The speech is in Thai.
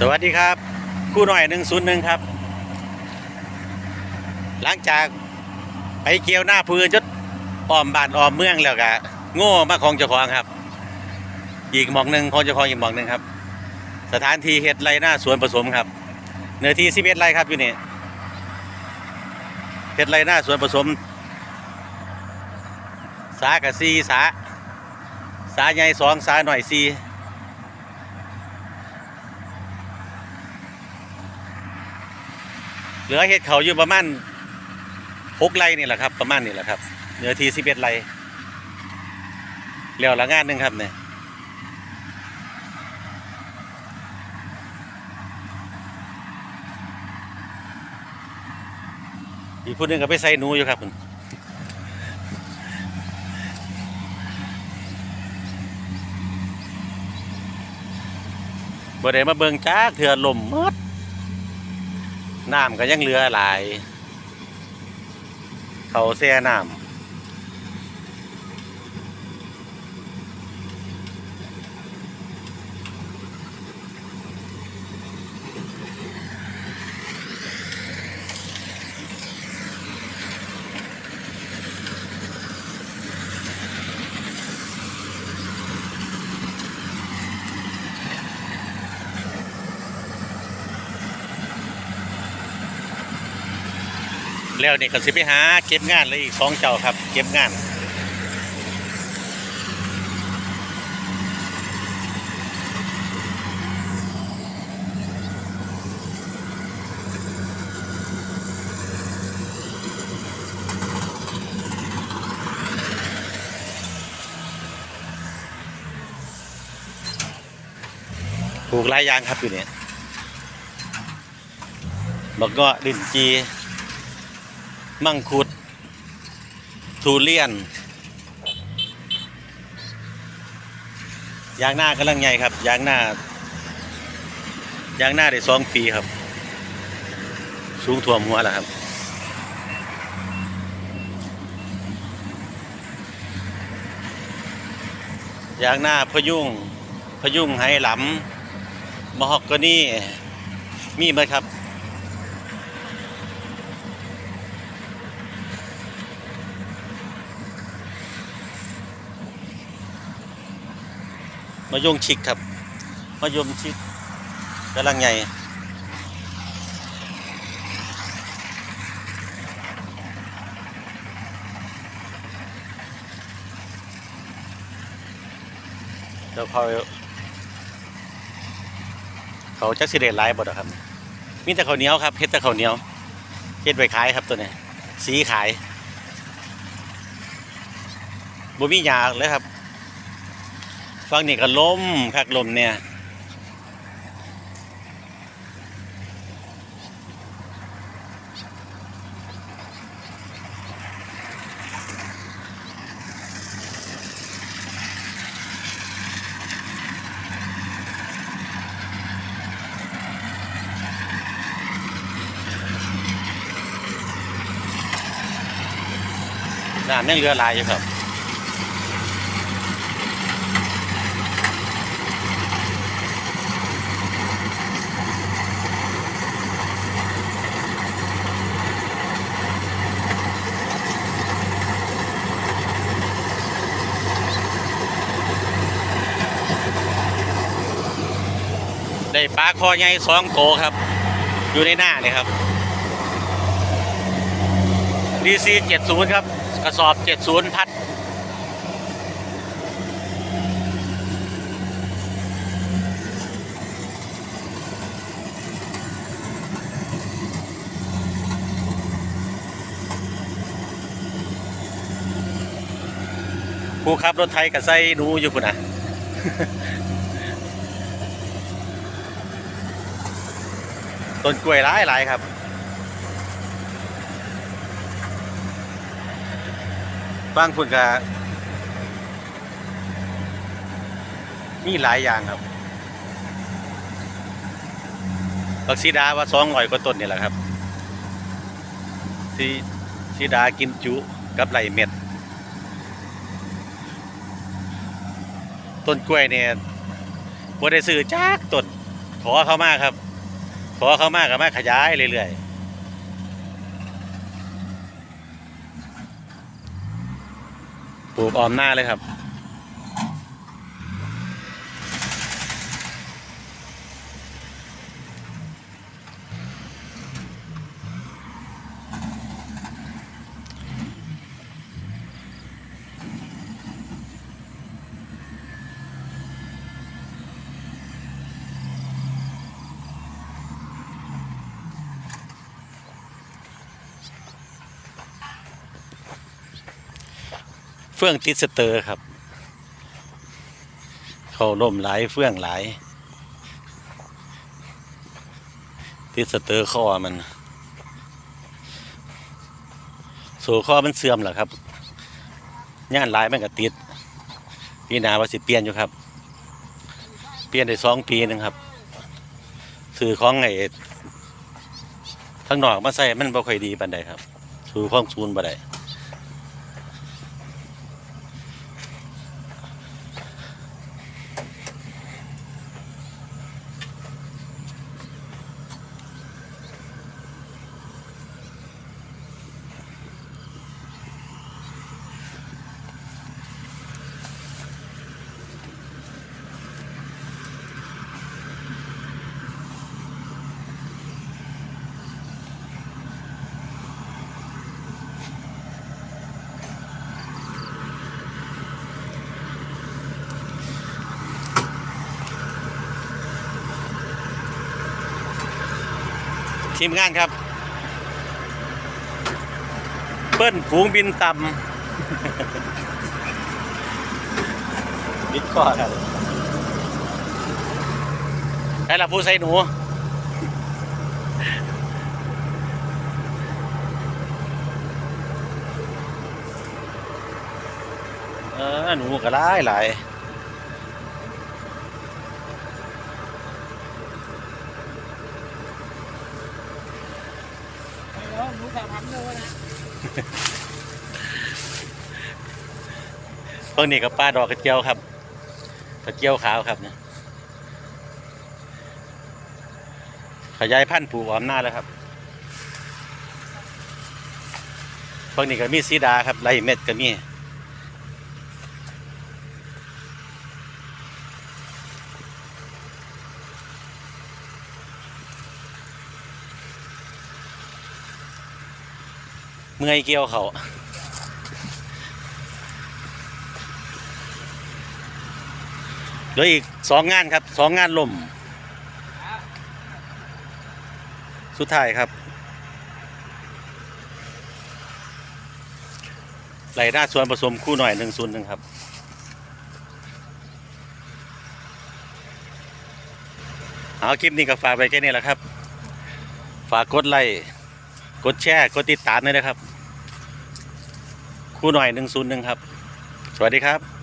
สวัสดีครับ คู่หน่อยหนึ่งศูนย์หนึ่งครับ หลังจากไปเกี่ยวหน้าพื้นจดอ้อมบ้านอ้อมเมืองแล้วก็โง่มาของเจ้าของครับ อีกหมองหนึ่งของเจ้าของอีกหมองหนึ่งครับ สถานที่เฮ็ดไรหน้าสวนผสมครับ เนื้อที่สิบเอ็ดไร่ครับอยู่นี่เฮ็ดไรหน้าสวนผสม สากับซีสา สาใหญ่สองสาหน่อยซี เหลือเห็ดเขาอยู่ประมาณหกไร่นี่แหละครับ ประมาณนี่แหละครับเนื้อทีสิบเอ็ดไร่เลี้วละงานหนึ่งครับเนี่ยอีกผู้หนึงก็ไปใส่หนูอยู่ครับคุณบ่ได้มาเบิ่งจ้าเถื่อลมหมด น้ำก็ยังเหลือหลาย เขาเสียน้ำ แล้วนี่ก็สิไปหาเก็บงานเลยอีกสองเจ้าครับ เก็บงานปลูกหลายอย่างครับอยู่เนี่ยบอกก็ดินจี มังคุด ทุเรียน ยางหน้ากำลังใหญ่ครับ ยางหน้า ยางหน้าได้สองปีครับ สูงท่วมหัวแล้วครับ ยางหน้าพยุงพยุงไหหลำมะฮอกกนี่มีไหมครับ มะยงชิกครับมะยมชิกกำลังใหญ่เดี๋ยวเขาเขาจักสิเดหลายบ่ดครับ มีแต่ข้าวเหนียวครับเฮ็ดแต่ข้าวเหนียวเฮ็ดไว้ขายครับตัวนี้ สีขายบ่มีหยาเลยครับ ฟังนี่ก็ลมคักลมเนี่ยน้ำยังเหลือลายอยู่ครับ ได้ปลาคอใหญ่สองโตครับ อยู่ในหน้าเนี่ยครับดีซีเจ็ดศูนย์ครับ กระสอบเจ็ดศูนย์พัด ผู้ขับรถไทยกับไส้หนูอยู่คุณนะ ต้นกล้วยหลายหลายครับ บางคนก็มีหลายอย่างครับบักซีดาว่าสองร้อยกว่าต้นนี่แหละครับซีซีดากินจุกับไหลเม็ด ต้นกล้วยเนี่ยบ่ได้ซื้อจากต้นขอเข้ามาครับ ขอเข้ามากับมาขยายเรื่อยๆปลูกออมหน้าเลยครับ เฟื่องติดสเตอร์ครับ เขาล่มหลายเฟื่องหลาย ติดสเตอร์ข้อมันสู่ข้อมันเสื่อมเหรอครับย่านหลายมันก็ติดปีหนาว่าสิเปลี่ยนอยู่ครับ เปลี่ยนได้สองปีนึงครับสื่อของไอ้ทั้งนอกมาใส่มันบ่ค่อยดีปานใดครับสู่ข้องซูนบ่ได้ ทีมงานครับ เปิ้ลฝูงบินต่ำบิดข้อครับใครล่ะผู้ใส่หนูเออหนูก็หลายหลาย แล้วหนูสามพันโลนะ พวกนี้กับป้าดอกกระเจียวครับกระเจียวขาวครับเนี่ยขยายพันธุ์ผูกออมหน้าแล้วครับพวกนี้ก็มีสีดาครับไรเม็ดก็มี เมื่อยเกี่ยวเขาเหลืออีกสองงานครับสองงานลมสุดท้ายครับไหลหน้าสวนผสมคู่หน่อยหนึ่งศูนย์หนึ่งครับ เอาคลิปนี้ก็ฝากไปแค่นี้แหละครับ ฝากกดไลค์ กดแชร์กดติดตามด้วยนะครับคู่หน่อยหนึ่งศูนย์หนึ่งครับ สวัสดีครับ